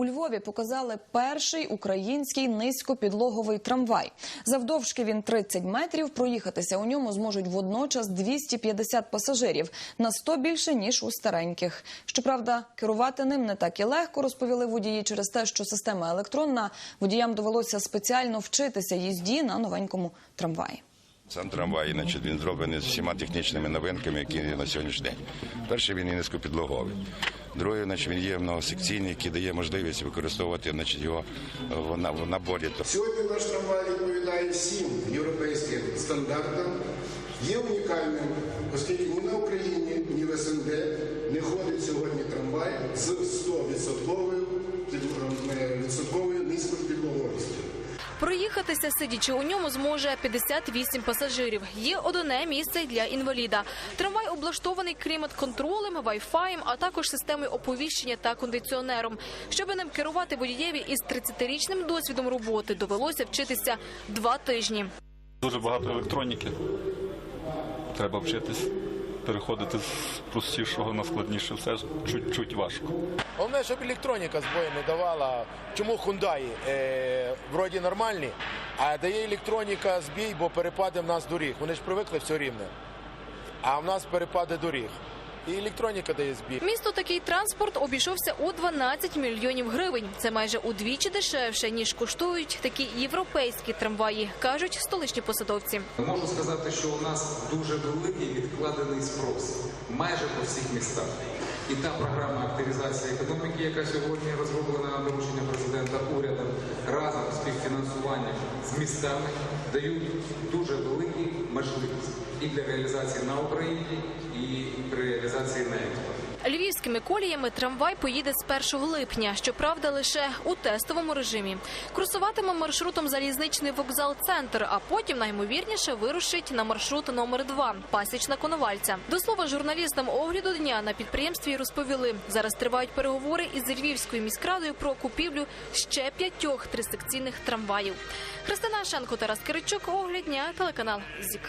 У Львові показали перший український низькопідлоговий трамвай. Завдовжки він 30 метрів. Проїхатися у ньому зможуть водночас 250 пасажирів на 100 більше ніж у стареньких. Щоправда, керувати ним не так і легко, розповіли водії через те, що система електронна. Водіям довелося спеціально вчитися їзді на новенькому трамваї. Сам трамвай, значить, він зроблений з всіма технічними новинками, які є на сьогоднішній день. Перший він є низькопідлоговий. Другий, значить, він є многосекційний, який дає можливість використовувати значить, його в, на- в наборі. Сьогодні наш трамвай відповідає всім європейським стандартам, є унікальним, оскільки ні на Україні, ні в СНД не ходить сьогодні трамвай з Проїхатися, сидячи у ньому, зможе 58 пасажирів. Є одне місце для інваліда. Трамвай облаштований клімат-контролем, вайфаєм, а також системою оповіщення та кондиціонером. Щоби ним керувати водієві із 30-річним досвідом роботи, довелося вчитися два тижні. Дуже багато електроніки. Треба вчитись переходити з простішого на складніше. Все чуть-чуть важко. Головне, щоб електроніка збою не давала. Чому хундаї е, вроді нормальні, а дає електроніка збій, бо перепади в нас доріг. Вони ж привикли все рівне. А в нас перепади доріг. І електроніка дає збій. Місто такий транспорт обійшовся у 12 мільйонів гривень. Це майже удвічі дешевше ніж коштують такі європейські трамваї, кажуть столичні посадовці. Можу сказати, що у нас дуже великий відкладений спрос майже по всіх містах. І та програма активізації економіки, яка сьогодні розроблена на доручення президента урядом, разом з співфінансуванням з містами дають дуже великі можливості і для реалізації на Україні, і при реалізації на експорт. Львівськими коліями трамвай поїде з 1 липня, щоправда, лише у тестовому режимі. Курсуватиме маршрутом залізничний вокзал Центр, а потім наймовірніше вирушить на маршрут номер 2 Пасічна Коновальця. До слова, журналістам огляду дня на підприємстві розповіли. Зараз тривають переговори із Львівською міськрадою про купівлю ще п'ятьох трисекційних трамваїв. Христина Шенко, Тарас Киричук, огляд дня, телеканал ЗІК.